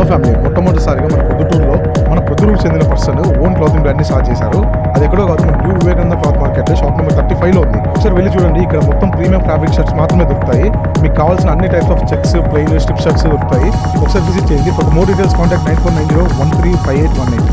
Hello family మొట్టమొదటిసారిగా మన పొద్దుటూరులో మన పొద్దుటూరుకు చెందిన పర్సన్ ఓన్ క్లాతింగ్ బ్రాండ్ని స్టార్ట్ చేశారు. అది ఎక్కడో కాదు new Vivekananda cloth market shop number thirty ఫైవ్లో ఉంది. ఒకసారి వెళ్ళి చూడండి ఇక్కడ మొత్తం ప్రీమియం ఫ్యాబ్రిక్ షర్ట్స్ మాత్రమే దొరుకుతాయి. మీకు కావాల్సిన అన్ని types of checks plain strip shirts దొరుకుతాయి. ఒకసారి విజిట్ చేయండి. For more details contact nine four nine zero one three five eight one eight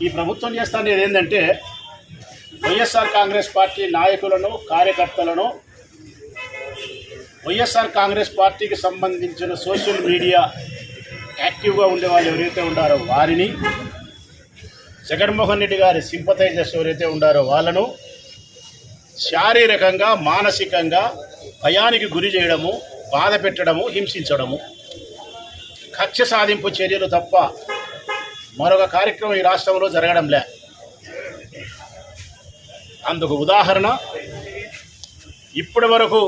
ఈ ప్రభుత్వం చేస్తానేది ఏంటంటే వైఎస్ఆర్ కాంగ్రెస్ పార్టీ నాయకులను కార్యకర్తలను వైఎస్ఆర్ కాంగ్రెస్ పార్టీకి సంబంధించిన సోషల్ మీడియా యాక్టివ్గా ఉండే వాళ్ళు ఎవరైతే ఉండారో వారిని జగన్మోహన్ రెడ్డి గారి సింపథైజర్స్ ఎవరైతే ఉండారో వాళ్ళను శారీరకంగా మానసికంగా భయానికి గురి చేయడము బాధ పెట్టడము హింసించడము. కక్ష సాధింపు చర్యలు తప్ప మరొక కార్యక్రమం ఈ రాష్ట్రంలో జరగడం లే అందుకు ఉదాహరణ ఇప్పటి వరకు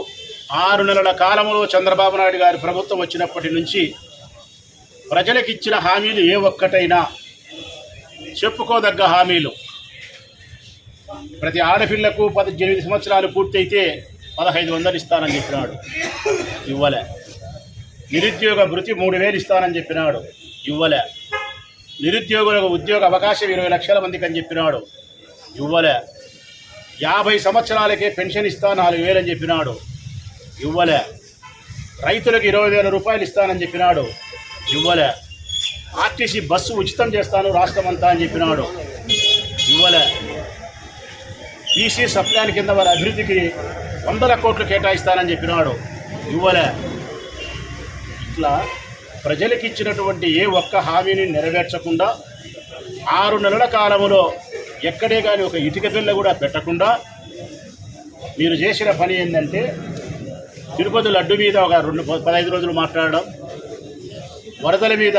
ఆరు నెలల కాలంలో చంద్రబాబు నాయుడు గారి ప్రభుత్వం వచ్చినప్పటి నుంచి ప్రజలకు ఇచ్చిన హామీలు ఏ ఒక్కటైనా చెప్పుకోదగ్గ హామీలు. ప్రతి ఆడపిల్లకు పద్దెనిమిది సంవత్సరాలు పూర్తయితే పదహైదు వందలు ఇస్తానని చెప్పినాడు. ఇవ్వలే. నిరుద్యోగ భృతి మూడు వేలు ఇస్తానని చెప్పినాడు. ఇవ్వలే. నిరుద్యోగులకు ఉద్యోగ అవకాశం ఇరవై లక్షల మందికి అని చెప్పినాడు. ఇవ్వలే. యాభై సంవత్సరాలకే పెన్షన్ ఇస్తా నాలుగు వేలు అని చెప్పినాడు. ఇవ్వలే. రైతులకు ఇరవై వేల రూపాయలు ఇస్తానని చెప్పినాడు. ఇవ్వలే. ఆర్టీసీ బస్సు ఉచితం చేస్తాను రాష్ట్రం అంతా అని చెప్పినాడు. ఇవ్వలే. బీసీ సప్లాన్ కింద వారి అభివృద్ధికి వందల కోట్లు కేటాయిస్తానని చెప్పినాడు. ఇవ్వలే. ఇట్లా ప్రజలకు ఇచ్చినటువంటి ఏ ఒక్క హామీని నెరవేర్చకుండా ఆరు నెలల కాలంలో ఎక్కడే కానీ ఒక ఇటుక పిల్ల కూడా పెట్టకుండా మీరు చేసిన పని ఏంటంటే తిరుపతి లడ్డు మీద ఒక రెండు పదహైదు రోజులు మాట్లాడడం వరదల మీద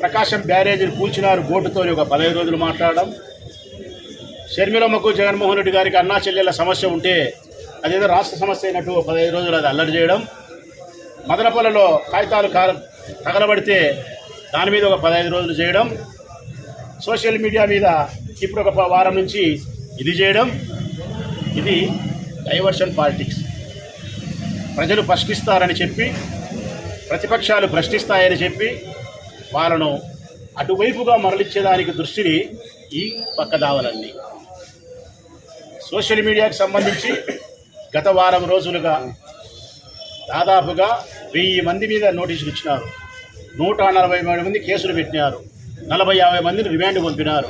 ప్రకాశం బ్యారేజీని కూల్చినారు బోటుతో ఒక పదహైదు రోజులు మాట్లాడడం షర్మిలమ్మకు జగన్మోహన్ రెడ్డి గారికి అన్నా చెల్లెల సమస్య ఉంటే అదేదో రాష్ట్ర సమస్య అయినట్టు పదహైదు రోజులు అది అల్లరి చేయడం మదనపల్లిలో కాగితాలు కా తగలబడితే దాని మీద ఒక పదహైదు రోజులు చేయడం. సోషల్ మీడియా మీద ఇప్పుడు ఒక వారం నుంచి ఇది చేయడం. ఇది డైవర్షన్ పాలిటిక్స్. ప్రజలు ప్రశ్నిస్తారని చెప్పి ప్రతిపక్షాలు ప్రశ్నిస్తాయని చెప్పి వాళ్ళను అటువైపుగా మరలించేదానికి దృష్టిని ఈ పక్కదావలండి సోషల్ మీడియాకి సంబంధించి గత వారం రోజులుగా దాదాపుగా వెయ్యి మంది మీద నోటీసులు ఇచ్చినారు. నూట నలభై మూడు మంది కేసులు పెట్టినారు. నలభై యాభై మందిని రిమాండ్ పంపినారు.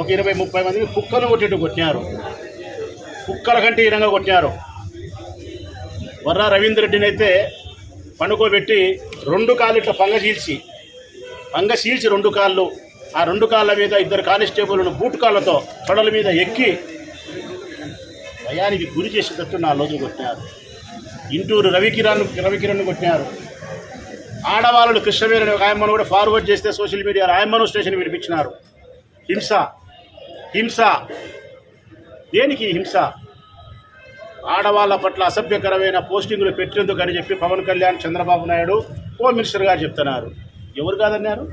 ఒక ఇరవై ముప్పై మందిని కుక్కలు కొట్టేట్టు కొట్టినారు. కుక్కల కంటే ఈరంగా కొట్టినారు. వర్రా రవీంద్రరెడ్డిని అయితే పండుకోబెట్టి రెండు కాళ్ళు ఇట్లా పంగ పంగశీల్చి పంగ రెండు కాళ్ళు ఆ రెండు కాళ్ళ మీద ఇద్దరు కానిస్టేబుల్ను బూట్ కాళ్ళతో తొడల మీద ఎక్కి భయానికి గురి చేసేటట్టు నా రోజులు కొట్టినారు. ఇంటూరు రవికిరణ్ రవికిరణ్ కొట్టినారు. ఆడవాళ్ళు కృష్ణవీరని ఒక ఆయమ్మను కూడా ఫార్వర్డ్ చేస్తే సోషల్ మీడియా ఆయమ్మను స్టేషన్ వినిపించినారు హింస హింస. దేనికి హింస? ఆడవాళ్ళ పట్ల అసభ్యకరమైన పోస్టింగులు పెట్టినందుకు అని చెప్పి పవన్ కళ్యాణ్ చంద్రబాబు నాయుడు హోమ్ మినిస్టర్ గారు చెప్తున్నారు. ఎవరు కాదన్నారు?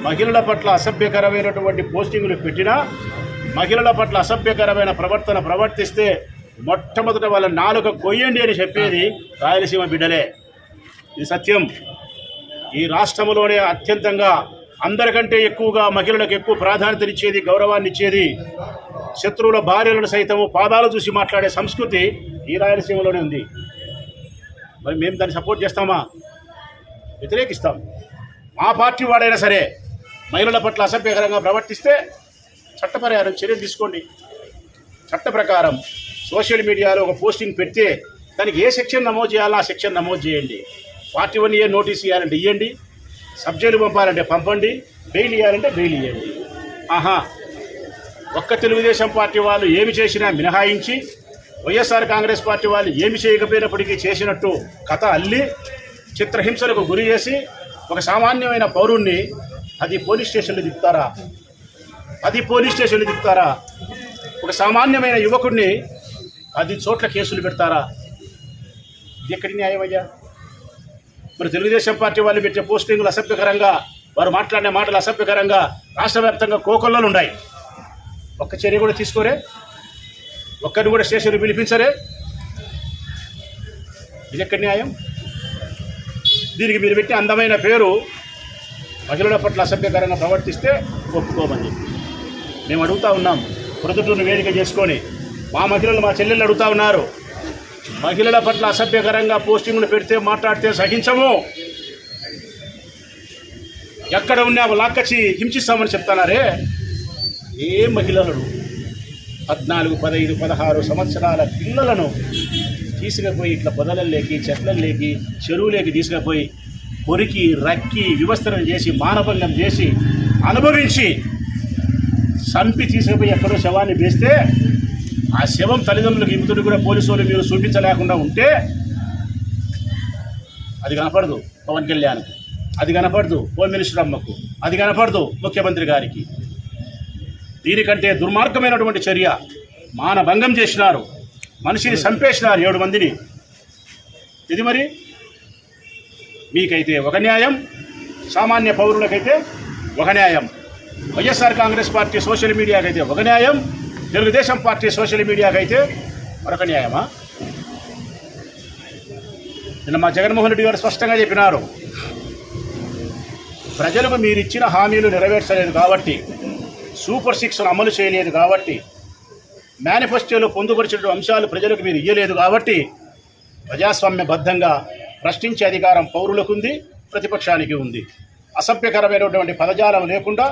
మహిళల పట్ల అసభ్యకరమైనటువంటి పోస్టింగులు పెట్టినా మహిళల పట్ల అసభ్యకరమైన ప్రవర్తన ప్రవర్తిస్తే మొట్టమొదట వాళ్ళ నాలుక కొయ్యండి అని చెప్పేది రాయలసీమ బిడ్డలే. ఇది సత్యం. ఈ రాష్ట్రంలోనే అత్యంతంగా అందరికంటే ఎక్కువగా మహిళలకు ఎక్కువ ప్రాధాన్యతనిచ్చేది గౌరవాన్ని ఇచ్చేది శత్రువుల భార్యలను సైతము పాదాలు చూసి మాట్లాడే సంస్కృతి ఈ రాయలసీమలోనే ఉంది. మరి మేము దాన్ని సపోర్ట్ చేస్తామా? వ్యతిరేకిస్తాం. మా పార్టీ వాడైనా సరే మహిళల పట్ల అసభ్యకరంగా ప్రవర్తిస్తే చట్టపరిహారం చర్యలు తీసుకోండి. చట్ట ప్రకారం సోషల్ మీడియాలో ఒక పోస్టింగ్ పెడితే దానికి ఏ సెక్షన్ నమోదు చేయాలో ఆ సెక్షన్ నమోదు చేయండి. పార్టీ వన్ ఏ నోటీస్ ఇవ్వాలంటే ఇవ్వండి సబ్జెక్టు పంపాలంటే పంపండి. బెయిల్ ఇవ్వాలంటే బెయిల్ ఇవ్వండి ఆహా. ఒక్క తెలుగుదేశం పార్టీ వాళ్ళు ఏమి చేసినా మినహాయించి వైఎస్ఆర్ కాంగ్రెస్ పార్టీ వాళ్ళు ఏమి చేయకపోయినప్పటికీ చేసినట్టు కథ అల్లి చిత్రహింసలకు గురి చేసి ఒక సామాన్యమైన పౌరుణ్ణి అది పోలీస్ స్టేషన్లు తిప్పుతారా? అది పోలీస్ స్టేషన్లు తిప్పుతారా? ఒక సామాన్యమైన యువకుడిని పది చోట్ల కేసులు పెడతారా? ఇది ఎక్కడి న్యాయం అయ్యా? మరి తెలుగుదేశం పార్టీ వాళ్ళు పెట్టే పోస్టింగ్లు అసభ్యకరంగా వారు మాట్లాడిన మాటలు అసభ్యకరంగా రాష్ట్ర వ్యాప్తంగా కోకొల్లలు ఉన్నాయి. ఒక్క చర్య కూడా తీసుకోరే? ఒక్కరిని కూడా స్టేషన్ పిలిపించరే? ఇది ఎక్కడి న్యాయం? దీనికి మీరు పెట్టే అందమైన పేరు మహిళల పట్ల అసభ్యకరంగా ప్రవర్తిస్తే ఒప్పుకోమని మేము అడుగుతా ఉన్నాం ప్రొద్దుటూరుని వేదిక చేసుకొని మా మహిళలు మా చెల్లెళ్ళు అడుగుతా ఉన్నారు. మహిళల పట్ల అసభ్యకరంగా పోస్టింగ్లు పెడితే మాట్లాడితే సహించము. ఎక్కడ ఉన్నా లాక్కచ్చి హింసిస్తామని చెప్తున్నారే? ఏ మహిళలను పద్నాలుగు పదహైదు పదహారు సంవత్సరాల పిల్లలను తీసుకుపోయి ఇట్లా పొదలల్లోకి చెట్లల్లోకి చెరువులోకి తీసుకుపోయి కొరికి రక్కి వివస్త్రం చేసి మానభంగం చేసి అనుభవించి చంపి తీసుకుపోయి ఎక్కడో శవాన్ని వేస్తే ఆ శవం తల్లిదండ్రులకు ఇప్పుతుడు కూడా పోలీసు వాళ్ళు మీరు చూపించలేకుండా ఉంటే అది కనపడదు పవన్ కళ్యాణ్కి అది కనపడదు హోమ్ మినిస్టర్ అమ్మకు. అది కనపడదు ముఖ్యమంత్రి గారికి. దీనికంటే దుర్మార్గమైనటువంటి చర్య మానభంగం చేసినారు. మనిషిని చంపేసినారు ఏడు మందిని. ఇది మరి మీకైతే ఒక న్యాయం సామాన్య పౌరులకైతే ఒక న్యాయం. వైఎస్ఆర్ కాంగ్రెస్ పార్టీ సోషల్ మీడియాకైతే ఒక న్యాయం తెలుగుదేశం పార్టీ సోషల్ మీడియాకైతే మరొక న్యాయమా? నిన్న మా జగన్మోహన్ రెడ్డి గారు స్పష్టంగా చెప్పినారు. ప్రజలకు మీరు ఇచ్చిన హామీలు నెరవేర్చలేదు కాబట్టి సూపర్ సిక్స్ను అమలు చేయలేదు కాబట్టి మేనిఫెస్టోలో పొందుపరిచిన అంశాలు ప్రజలకు మీరు ఇయ్యలేదు కాబట్టి ప్రజాస్వామ్యబద్ధంగా ప్రశ్నించే అధికారం పౌరులకు ఉంది ప్రతిపక్షానికి ఉంది. అసభ్యకరమైనటువంటి పదజాలం లేకుండా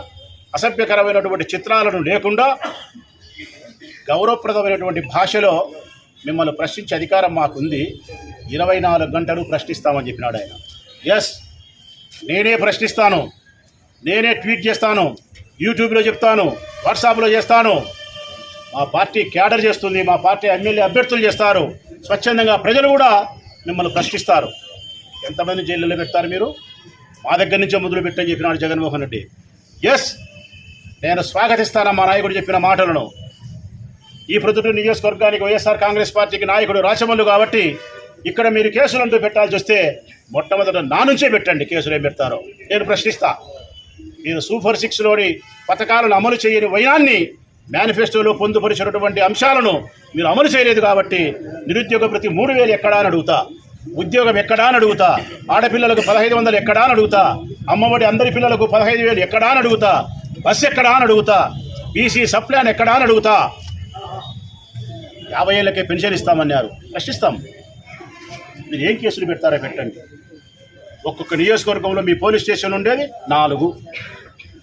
అసభ్యకరమైనటువంటి చిత్రాలను లేకుండా గౌరవప్రదమైనటువంటి భాషలో మిమ్మల్ని ప్రశ్నించే అధికారం మాకుంది. ఇరవై నాలుగు గంటలు ప్రశ్నిస్తామని చెప్పినాడు ఆయన. ఎస్ నేనే ప్రశ్నిస్తాను. నేనే ట్వీట్ చేస్తాను. యూట్యూబ్లో చెప్తాను. వాట్సాప్లో చేస్తాను. మా పార్టీ క్యాడర్ చేస్తుంది. మా పార్టీ ఎమ్మెల్యే అభ్యర్థులు చేస్తారు. స్వచ్ఛందంగా ప్రజలు కూడా మిమ్మల్ని ప్రశ్నిస్తారు. ఎంతమంది జైల్లో పెడతారు మీరు? మా దగ్గర నుంచే మొదలు పెట్టని చెప్పినాడు జగన్మోహన్ రెడ్డి. ఎస్ నేను స్వాగతిస్తాను మా నాయకుడు చెప్పిన మాటలను. ఈ ప్రొద్దుటూరు నియోజకవర్గానికి వైఎస్ఆర్ కాంగ్రెస్ పార్టీకి నాయకుడు రాచమల్లు కాబట్టి ఇక్కడ మీరు కేసులు అంటూ పెట్టాల్సి వస్తే మొట్టమొదట నా నుంచే పెట్టండి కేసులు ఏం పెడతారో. నేను ప్రశ్నిస్తా. మీరు సూపర్ సిక్స్లోని పథకాలను అమలు చేయని వైనాన్ని మేనిఫెస్టోలో పొందుపరిచినటువంటి అంశాలను మీరు అమలు చేయలేదు కాబట్టి నిరుద్యోగ ప్రతి మూడు వేలు ఎక్కడా అని అడుగుతా. ఉద్యోగం ఎక్కడా అని అడుగుతా. ఆడపిల్లలకు పదహైదు వందలు ఎక్కడా అని అడుగుతా. అమ్మఒడి అందరి పిల్లలకు పదహైదు వేలు ఎక్కడా అని అడుగుతా. బస్ ఎక్కడా అని అడుగుతా. బీసీ సప్లాన్ ఎక్కడా అని అడుగుతా. యాభై ఏళ్ళకే పెన్షన్ ఇస్తామన్నారు. ప్రశ్నిస్తాం. మీరు ఏం కేసులు పెడతారో పెట్టండి. ఒక్కొక్క నియోజకవర్గంలో మీ పోలీస్ స్టేషన్ ఉండేది నాలుగు.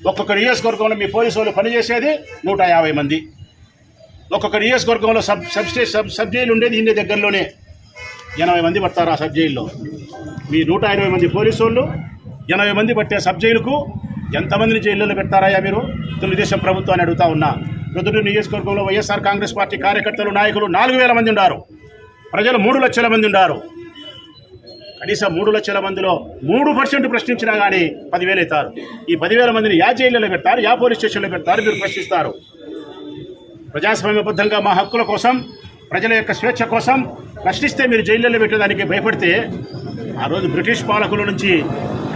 ఒక్కొక్క నియోజకవర్గంలో మీ పోలీసు వాళ్ళు పనిచేసేది నూట యాభై మంది. ఒక్కొక్క నియోజకవర్గంలో sub sub stay sub sub jail ఉండేది ఇన్ని దగ్గరలోనే. ఎనభై మంది పడతారు ఆ సబ్ జైల్లో. మీ నూట ఇరవై మంది పోలీసు వాళ్ళు ఎనభై మంది పట్టే సబ్ జైలుకు ఎంతమందిని జైల్లో పెడతారాయా మీరు? తెలుగుదేశం ప్రభుత్వాన్ని అడుగుతా ఉన్నా. ప్రొద్దుటూరు నియోజకవర్గంలో వైఎస్ఆర్ కాంగ్రెస్ పార్టీ కార్యకర్తలు నాయకులు నాలుగు వేల మంది ఉన్నారు ప్రజలు మూడు లక్షల మంది ఉన్నారు కనీసం మూడు లక్షల మందిలో మూడు పర్సెంట్ ప్రశ్నించినా కానీ పదివేలు అవుతారు ఈ పదివేల మందిని యా జైల్లో పెడతారు యా పోలీస్ స్టేషన్లో పెడతారు మీరు ప్రశ్నిస్తారు. ప్రజాస్వామ్యబద్ధంగా మా హక్కుల కోసం ప్రజల యొక్క స్వేచ్ఛ కోసం ప్రశ్నిస్తే మీరు జైళ్ళలో పెట్టేదానికి భయపడితే ఆ రోజు బ్రిటిష్ పాలకుల నుంచి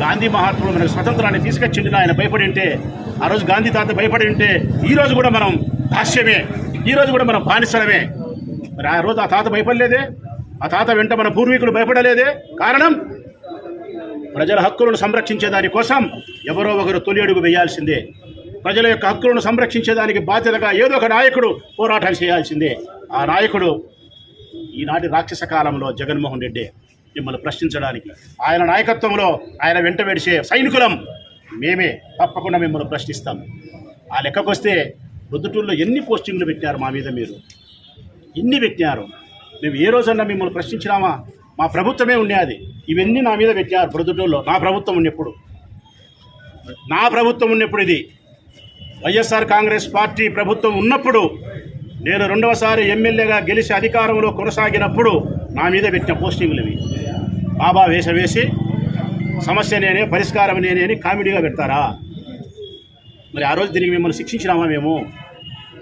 గాంధీ మహాత్ముడు మనకు స్వతంత్రాన్ని తీసుకొచ్చిండు ఆయన భయపడి ఉంటే ఆ రోజు గాంధీ తాత భయపడి ఉంటే ఈ రోజు కూడా మనం భాష్యమే ఈ రోజు కూడా మనం బానిసలమే. మరి ఆ రోజు ఆ తాత భయపడలేదే? ఆ తాత వెంట మన పూర్వీకులు భయపడలేదే? కారణం? ప్రజల హక్కులను సంరక్షించే దానికోసం ఎవరో ఒకరు తొలి అడుగు వేయాల్సిందే. ప్రజల యొక్క హక్కులను సంరక్షించేదానికి బాధ్యతగా ఏదో ఒక నాయకుడు పోరాటం చేయాల్సిందే. ఆ నాయకుడు ఈనాటి రాక్షస కాలంలో జగన్మోహన్ రెడ్డి. మిమ్మల్ని ప్రశ్నించడానికి. ఆయన నాయకత్వంలో ఆయన వెంట వెడిసే సైనికులం మేమే తప్పకుండా మిమ్మల్ని ప్రశ్నిస్తాం. ఆ లెక్కకొస్తే ప్రొద్దుటూరులో ఎన్ని పోస్టింగ్లు పెట్టారు మా మీద మీరు? ఎన్ని పెట్టారు మేము ఏ రోజన్నా మిమ్మల్ని ప్రశ్నించినామా? మా ప్రభుత్వమే ఉండేది ఇవన్నీ నా మీద పెట్టారు ప్రొద్దుటూరులో నా ప్రభుత్వం ఉన్నప్పుడు. నా ప్రభుత్వం ఉన్నప్పుడు ఇది. వైఎస్ఆర్ కాంగ్రెస్ పార్టీ ప్రభుత్వం ఉన్నప్పుడు నేను రెండవసారి ఎమ్మెల్యేగా గెలిచి అధికారంలో కొనసాగినప్పుడు నా మీద పెట్టిన పోస్టింగ్లు ఇవి. బాబా వేష వేసి సమస్య నేనే పరిష్కారం నేనే అని కామెడీగా పెడతారా? మరి ఆ రోజు దీనికి మిమ్మల్ని శిక్షించినామా మేము?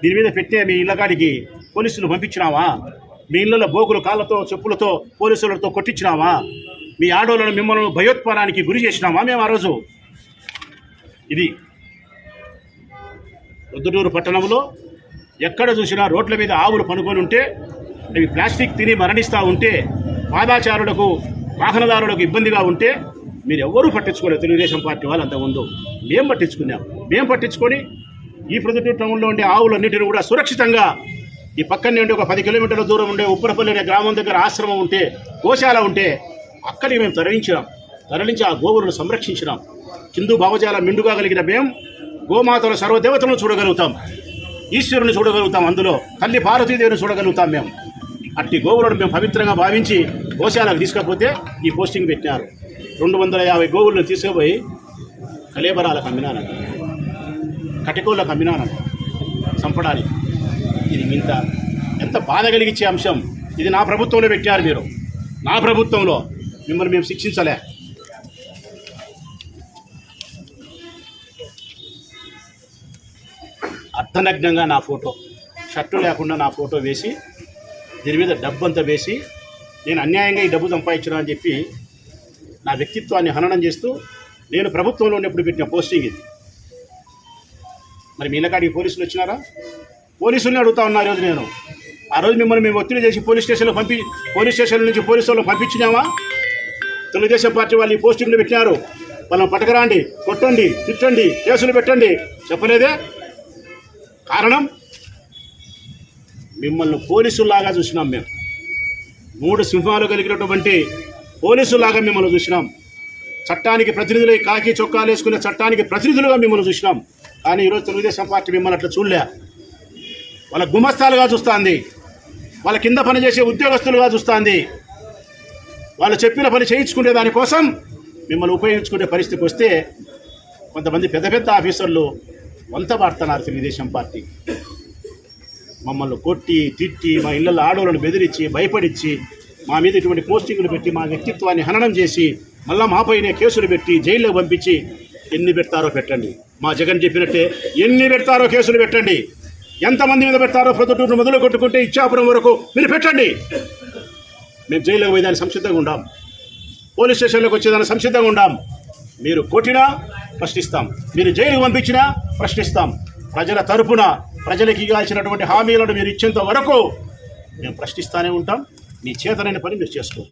దీని మీద పెట్టే మీ ఇళ్ళగాడికి పోలీసులు పంపించినావా? మీ ఇళ్ళలో బోకులు కాళ్ళతో చెప్పులతో పోలీసులతో కొట్టించినావా? మీ ఆడోళ్ళను మిమ్మల్ని భయోత్పానానికి గురి చేసినామా మేము ఆ రోజు? ఇది రుద్దుటూరు పట్టణంలో ఎక్కడ చూసినా రోడ్ల మీద ఆవులు పనుకొని ఉంటే అవి ప్లాస్టిక్ తిని మరణిస్తూ ఉంటే పాదాచారులకు వాహనదారులకు ఇబ్బందిగా ఉంటే మీరు ఎవ్వరూ పట్టించుకోలేదు. తెలుగుదేశం పార్టీ వాళ్ళు అంతకుముందు మేం పట్టించుకున్నాం. మేం పట్టించుకొని ఈ ప్రొద్దుటూరు టౌన్లో ఉండే ఆవులన్నిటిని కూడా సురక్షితంగా ఈ పక్కనే ఉండే ఒక పది కిలోమీటర్ల దూరం ఉండే ఉప్పరపల్లి అనే గ్రామం దగ్గర ఆశ్రమం ఉంటే గోశాల ఉంటే అక్కడికి మేము తరలించినాం. తరలించి ఆ గోవులను సంరక్షించినాం. హిందూ భావజాల మిండుగా కలిగిన మేము గోమాతల సర్వదేవతలను చూడగలుగుతాం. ఈశ్వరుని చూడగలుగుతాం అందులో. తల్లి పార్వతీదేవిని చూడగలుగుతాం మేము అట్టి గోవులను మేము పవిత్రంగా భావించి గోశాలకు తీసుకపోతే ఈ పోస్టింగ్ పెట్టినారు. రెండు వందల యాభై గోవులను తీసుకుపోయి కలేబరాలకు అమ్మినానంట కటికోళ్ళకు అమ్మినానంట చంపడానికి. ఇది ఇంత ఎంత బాధ కలిగించే అంశం. ఇది నా ప్రభుత్వంలో పెట్టారు మీరు. నా ప్రభుత్వంలో మిమ్మల్ని మేము శిక్షించలే. అర్ధనగ్నంగా నా ఫోటో షర్టు లేకుండా నా ఫోటో వేసి దీని మీద డబ్బు అంతా వేసి నేను అన్యాయంగా ఈ డబ్బు సంపాదించిన అని చెప్పి నా వ్యక్తిత్వాన్ని హననం చేస్తూ నేను ప్రభుత్వంలో ఉన్నప్పుడు పెట్టిన పోస్టింగ్ ఇది. మరి మీలకాడికి పోలీసులు వచ్చినారా? పోలీసుల్ని అడుగుతా ఉన్నా రోజు నేను. ఆ రోజు మిమ్మల్ని మేము ఒత్తిడి చేసి పోలీస్ స్టేషన్లో పంపి పోలీస్ స్టేషన్ నుంచి పోలీసు వాళ్ళని పంపించినామా? తెలుగుదేశం పార్టీ వాళ్ళు ఈ పోస్టింగ్లు పెట్టినారు. వాళ్ళని పట్టకరాండి కొట్టండి తిట్టండి కేసులు పెట్టండి. చెప్పలేదే? కారణం? మిమ్మల్ని పోలీసులాగా చూసినాం మేము. మూడు సింహాలు కలిగినటువంటి పోలీసులాగా మిమ్మల్ని చూసినాం. చట్టానికి ప్రతినిధులై కాకి చొక్కాలు వేసుకునే చట్టానికి ప్రతినిధులుగా మిమ్మల్ని చూసినాం. కానీ ఈరోజు తెలుగుదేశం పార్టీ మిమ్మల్ని అట్లా చూడలే. వాళ్ళ గుమస్తాలుగా చూస్తుంది. వాళ్ళ కింద పనిచేసే ఉద్యోగస్తులుగా చూస్తుంది. వాళ్ళు చెప్పిన పని చేయించుకునే దానికోసం మిమ్మల్ని ఉపయోగించుకునే పరిస్థితికి వస్తే కొంతమంది పెద్ద పెద్ద ఆఫీసర్లు వంత పాడుతున్నారు తెలుగుదేశం పార్టీ. మమ్మల్ని కొట్టి తిట్టి మా ఇళ్ళల్లో ఆడవాళ్ళను బెదిరించి భయపడించి మా మీద ఇటువంటి పోస్టింగ్లు పెట్టి మా వ్యక్తిత్వాన్ని హననం చేసి మళ్ళా మాపైనే కేసులు పెట్టి జైల్లో పంపించి ఎన్ని పెడతారో పెట్టండి. మా జగన్ చెప్పినట్టే ఎన్ని పెడతారో కేసులు పెట్టండి. ఎంతమంది మీద పెడతారో ప్రొద్దుటూరు మొదలు కొట్టుకుంటే ఇచ్చాపురం వరకు మీరు పెట్టండి. మేము జైలుకి పోయేదానికి సంసిద్ధంగా ఉండాం. పోలీస్ స్టేషన్లోకి వచ్చేదానికి సంసిద్ధంగా ఉండాం. మీరు కొట్టినా ప్రశ్నిస్తాం. మీరు జైలుకు పంపించినా ప్రశ్నిస్తాం. ప్రజల తరపున ప్రజలకు ఇవ్వాల్సినటువంటి హామీలను మీరు ఇచ్చేంత వరకు మేము ప్రశ్నిస్తూనే ఉంటాం. మీ చేతనైన పని మీరు చేసుకోండి.